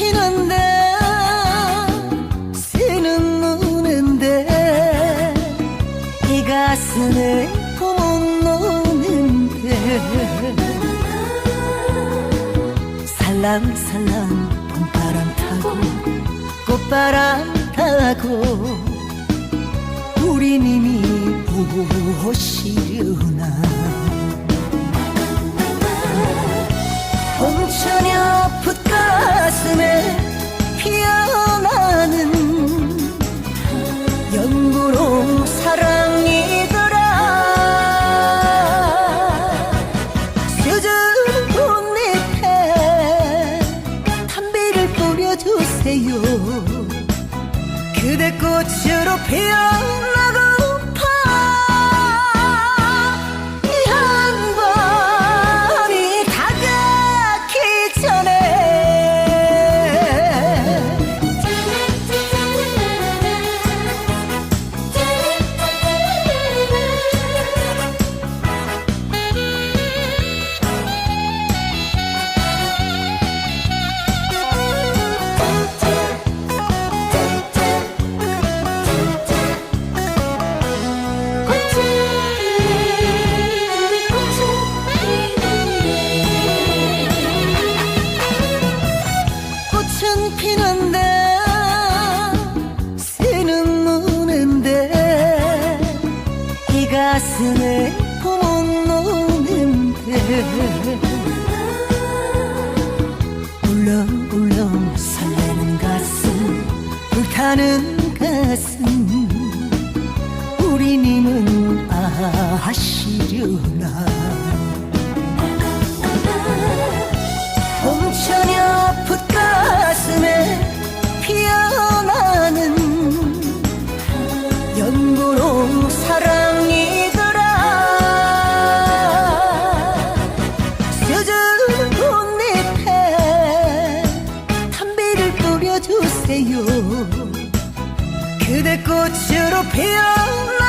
피는데 새는 무는데 이 가슴에 봄은 노는데. 살랑살랑 봄바람 타고 꽃바람 타고 우린 이미 무엇이 주세요 그대 꽃으로 피어나 이 가슴에 노는데 울렁울렁 설레는 가슴 불타는 가슴. 우리님은 아시려나 주세요. 그대 꽃으로 피어나